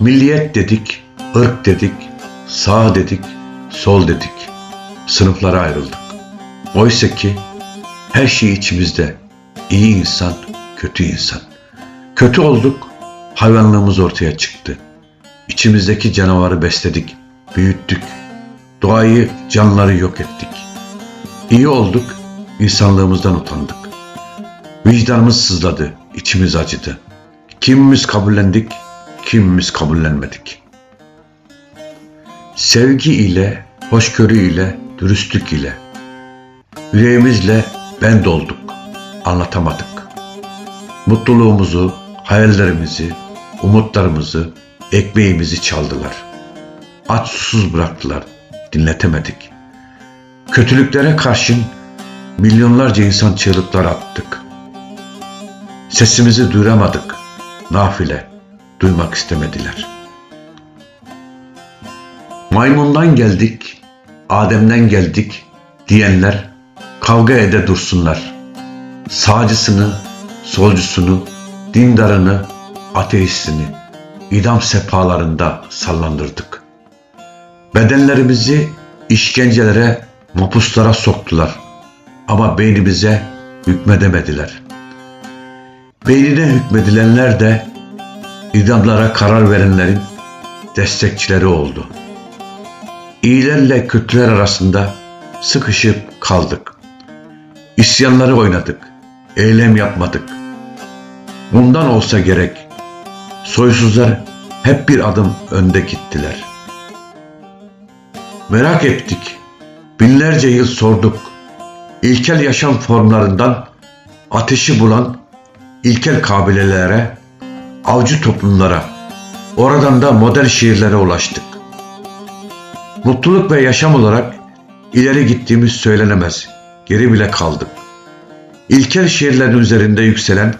Milliyet dedik, ırk dedik, sağ dedik, sol dedik. Sınıflara ayrıldık. Oysa ki her şey içimizde. İyi insan, kötü insan. Kötü olduk, hayvanlığımız ortaya çıktı. İçimizdeki canavarı besledik, büyüttük. Doğayı, canlıları yok ettik. İyi olduk, insanlığımızdan utandık. Vicdanımız sızladı, içimiz acıdı. Kimimiz kabullendik, kimimiz kabullenmedik. Sevgi ile, hoşgörü ile, dürüstlük ile, yüreğimizle ben dolduk, anlatamadık. Mutluluğumuzu, hayallerimizi, umutlarımızı, ekmeğimizi çaldılar. Aç susuz bıraktılar, dinletemedik. Kötülüklere karşın milyonlarca insan çığlıklar attık. Sesimizi duyuramadık. Nafile, duymak istemediler. Maymundan geldik, Adem'den geldik diyenler kavga ede dursunlar. Sağcısını, solcusunu, dindarını, ateistini idam sepalarında sallandırdık. Bedenlerimizi işkencelere, mapuslara soktular. Ama beynimize hükmedemediler. Beynine hükmedilenler de idamlara karar verenlerin destekçileri oldu. İyilerle kötüler arasında sıkışıp kaldık. İsyanları oynadık, eylem yapmadık. Bundan olsa gerek. Soysuzlar hep bir adım önde gittiler. Merak ettik. Binlerce yıl sorduk. İlkel yaşam formlarından ateşi bulan ilkel kabilelere, avcı toplumlara, oradan da modern şehirlere ulaştık. Mutluluk ve yaşam olarak ileri gittiğimiz söylenemez. Geri bile kaldık. İlkel şehirlerin üzerinde yükselen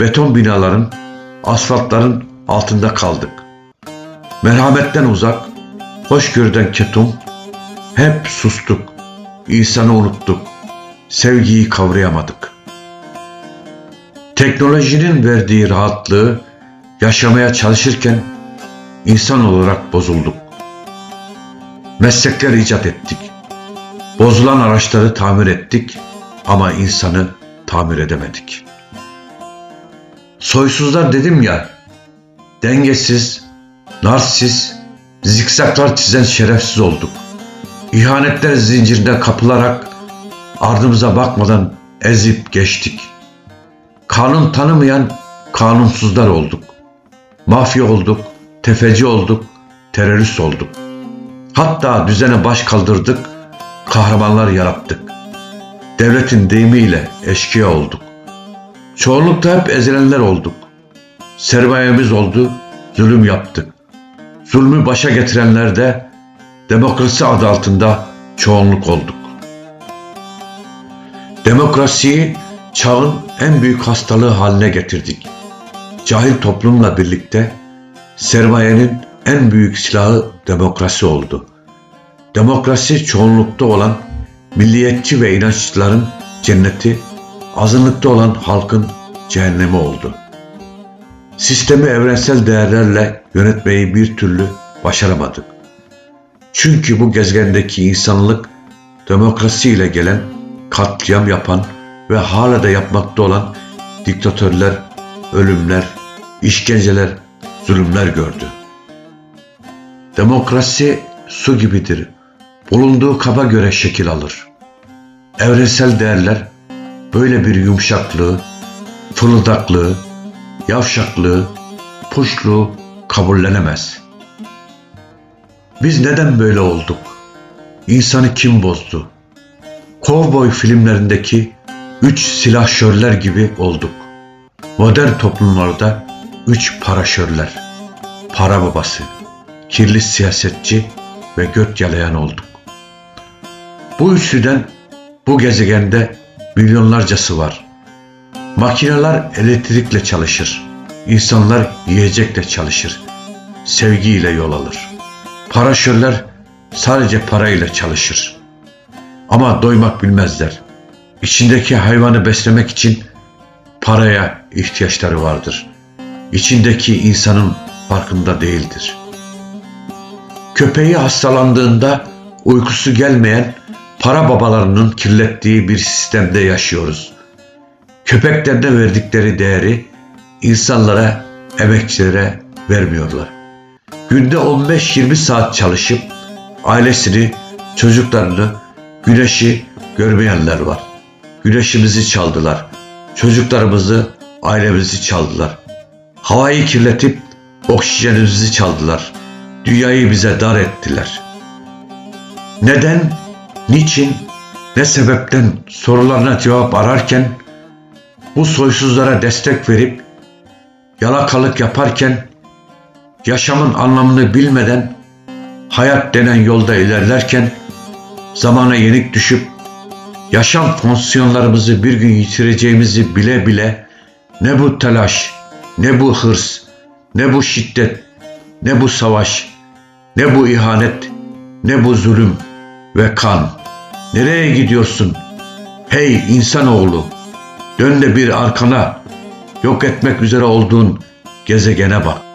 beton binaların, asfaltların altında kaldık. Merhametten uzak, hoşgörüden ketum, hep sustuk, insanı unuttuk, sevgiyi kavrayamadık. Teknolojinin verdiği rahatlığı yaşamaya çalışırken insan olarak bozulduk. Meslekler icat ettik. Bozulan araçları tamir ettik ama insanı tamir edemedik. Soysuzlar dedim ya, dengesiz, narsiz, zikzaklar çizen şerefsiz olduk. İhanetler zincirine kapılarak ardımıza bakmadan ezip geçtik. Kanun tanımayan kanunsuzlar olduk. Mafya olduk, tefeci olduk, terörist olduk. Hatta düzene baş kaldırdık, kahramanlar yarattık. Devletin deyimiyle eşkıya olduk. Çoğunlukta hep ezilenler olduk. Sermayemiz oldu, zulüm yaptık. Zulmü başa getirenler de demokrasi adı altında çoğunluk olduk. Demokrasiyi çağın en büyük hastalığı haline getirdik. Cahil toplumla birlikte sermayenin en büyük silahı demokrasi oldu. Demokrasi çoğunlukta olan milliyetçi ve inançlıların cenneti, azınlıkta olan halkın cehennemi oldu. Sistemi evrensel değerlerle yönetmeyi bir türlü başaramadık. Çünkü bu gezegendeki insanlık demokrasiyle gelen, katliam yapan ve hala da yapmakta olan diktatörler, ölümler, işkenceler, zulümler gördü. Demokrasi su gibidir. Bulunduğu kaba göre şekil alır. Evrensel değerler böyle bir yumuşaklığı, fırıldaklığı, yavşaklığı, puşluğu kabullenemez. Biz neden böyle olduk? İnsanı kim bozdu? Kovboy filmlerindeki üç silahşörler gibi olduk. Modern toplumlarda üç paraşörler, para babası, kirli siyasetçi ve göt yalayan olduk. Bu üçlüden bu gezegende milyonlarcası var. Makineler elektrikle çalışır. İnsanlar yiyecekle çalışır. Sevgiyle yol alır. Paraşörler sadece parayla çalışır. Ama doymak bilmezler. İçindeki hayvanı beslemek için paraya ihtiyaçları vardır. İçindeki insanın farkında değildir. Köpeği hastalandığında uykusu gelmeyen para babalarının kirlettiği bir sistemde yaşıyoruz. Köpeklerine verdikleri değeri insanlara, emekçilere vermiyorlar. Günde 15-20 saat çalışıp ailesini, çocuklarını, güneşi görmeyenler var. Güneşimizi çaldılar. Çocuklarımızı, ailemizi çaldılar. Havayı kirletip oksijenimizi çaldılar. Dünyayı bize dar ettiler. Neden, niçin, ne sebepten sorularına cevap ararken bu soysuzlara destek verip yalakalık yaparken yaşamın anlamını bilmeden hayat denen yolda ilerlerken zamana yenik düşüp yaşam fonksiyonlarımızı bir gün yitireceğimizi bile bile ne bu telaş, ne bu hırs, ne bu şiddet, ne bu savaş, ne bu ihanet, ne bu zulüm ve kan. Nereye gidiyorsun? Hey insanoğlu, dön de bir arkana, yok etmek üzere olduğun gezegene bak.